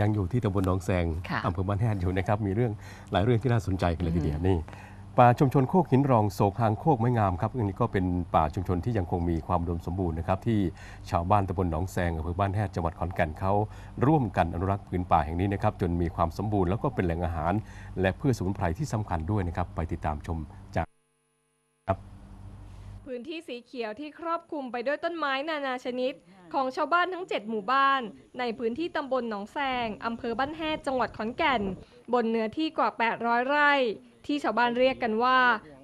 ยังอยู่ที่ตำบลหนองแซงค่ะอำเภอบ้านแฮดอยู่นะครับมีเรื่องหลายเรื่องที่น่าสนใจกันเลยทีเดียวนี่ป่าชุมชนโคกหินรองโศกหางโคกไม้งามครับอันนี้ก็เป็นป่าชุมชนที่ยังคงมีความอุดมสมบูรณ์นะครับที่ชาวบ้านตำบลหนองแซงอำเภอบ้านแฮดจังหวัดขอนแก่นเขาร่วมกันอนุรักษ์พื้นป่าแห่งนี้นะครับจนมีความสมบูรณ์แล้วก็เป็นแหล่งอาหาร และพืชสมุนไพรที่สำคัญด้วยนะครับไปติดตามชมจากพื้นที่สีเขียวที่ครอบคลุมไปด้วยต้นไม้นานาชนิด ของชาวบ้านทั้ง 7 หมู่บ้าน ในพื้นที่ตำบลหนองแซงอำเภอบ้านแฮดจังหวัดขอนแก่น บนเนื้อที่กว่า 800 ไร่ ที่ชาวบ้านเรียกกันว่า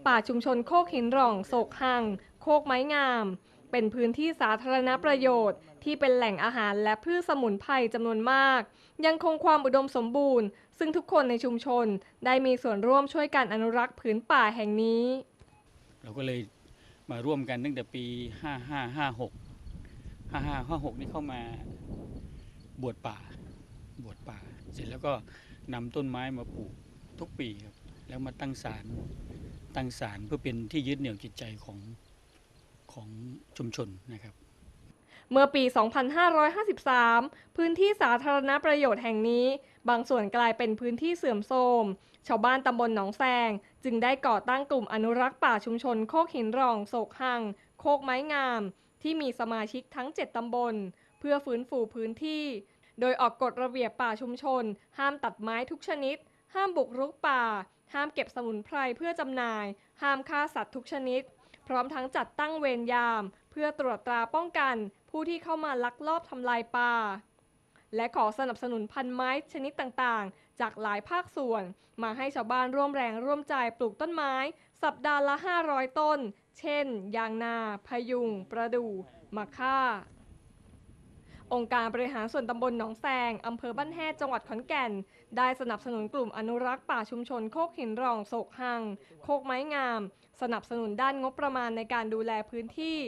ป่าชุมชนโคกหินร่องโศกหัง โคกไม้งาม เป็นพื้นที่สาธารณประโยชน์ ที่เป็นแหล่งอาหารและพืชสมุนไพรจำนวนมาก ยังคงความอุดมสมบูรณ์ ซึ่งทุกคนในชุมชนได้มีส่วนร่วมช่วยกันอนุรักษ์ผืนป่าแห่งนี้ เราก็เลยมาร่วมกันตั้งแต่ปี 5556 5556นี่เข้ามาบวชป่า บวชป่า เสร็จแล้วก็นำต้นไม้มาปลูกทุกปีครับ แล้วมาตั้งศาลตั้งศาลเพื่อเป็นที่ยึดเหนี่ยวจิตใจของของชุมชนนะครับ เมื่อปี 2553 พื้นที่สาธารณประโยชน์แห่งนี้ บางส่วนกลายเป็นพื้นที่เสื่อมโทรม ชาวบ้านตำบลหนองแซง จึงได้ก่อตั้งกลุ่มอนุรักษ์ป่าชุมชนโคกหินรอง โศกหัง โคกไม้งาม ที่มีสมาชิกทั้ง 7 ตำบล เพื่อฟื้นฟูพื้นที่ โดยออกกฎระเบียบป่าชุมชน ห้ามตัดไม้ทุกชนิด ห้ามบุกรุกป่า ห้ามเก็บสมุนไพรเพื่อจำหน่าย ห้ามฆ่าสัตว์ทุกชนิด พร้อมทั้งจัดตั้งเวรยาม เพื่อตรวจตราป้องกัน ผู้ที่เข้ามาลักลอบทำลายป่าและขอสนับสนุนพันไม้ชนิดต่างๆ จากหลายภาคส่วน มาให้ชาวบ้านร่วมแรงร่วมใจปลูกต้นไม้ สัปดาห์ละ 500 ต้น เช่น ยางนา พยุง ประดู่มะค่า องค์การบริหารส่วนตำบลหนองแซงอำเภอบ้านแฮดจังหวัดขอนแก่น ได้สนับสนุนกลุ่มอนุรักษ์ป่าชุมชนโคกหินรองโศกหัง โคกไม้งาม สนับสนุนด้านงบประมาณในการดูแลพื้นที่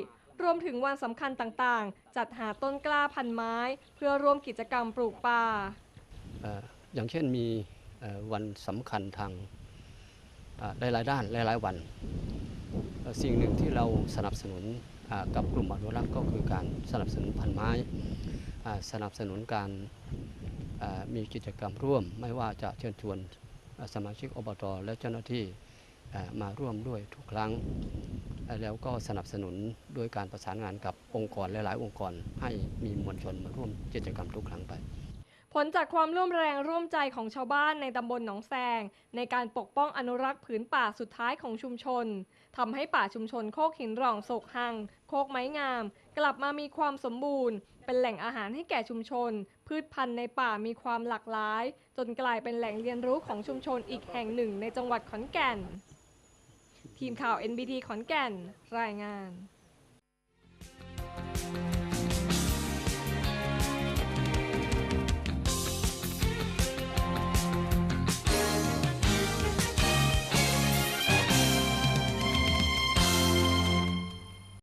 รวมถึงวันสำคัญต่างๆ จัดหาต้นกล้าพันไม้ เพื่อร่วมกิจกรรมปลูกป่า อย่างเช่นมีวันสำคัญทางหลายๆด้านหลายๆวัน สิ่งหนึ่งที่เราสนับสนุนกับกลุ่มอนุรักษ์ก็คือการสนับสนุนพันไม้ สนับสนุนการมีกิจกรรมร่วม ไม่ว่าจะเชิญชวนสมาชิกอบตและเจ้าหน้าที่มาร่วมด้วยทุกครั้ง แล้วก็สนับสนุนด้วยการประสานงานกับองค์กรหลาย ๆ องค์กรให้มีมวลชนมาร่วมกิจกรรมทุกครั้งไป ผลจากความร่วมแรงร่วมใจของชาวบ้านในตำบลหนองแซง ในการปกป้องอนุรักษ์ผืนป่าสุดท้ายของชุมชนทำให้ป่าชุมชนโคกหินร่องโศกหัง โคกไม้งาม กลับมามีความสมบูรณ์ เป็นแหล่งอาหารให้แก่ชุมชน พืชพันธุ์ในป่ามีความหลากหลาย จนกลายเป็นแหล่งเรียนรู้ของชุมชนอีกแห่งหนึ่งในจังหวัดขอนแก่น ทีมข่าว NBT ขอนแก่น รายงาน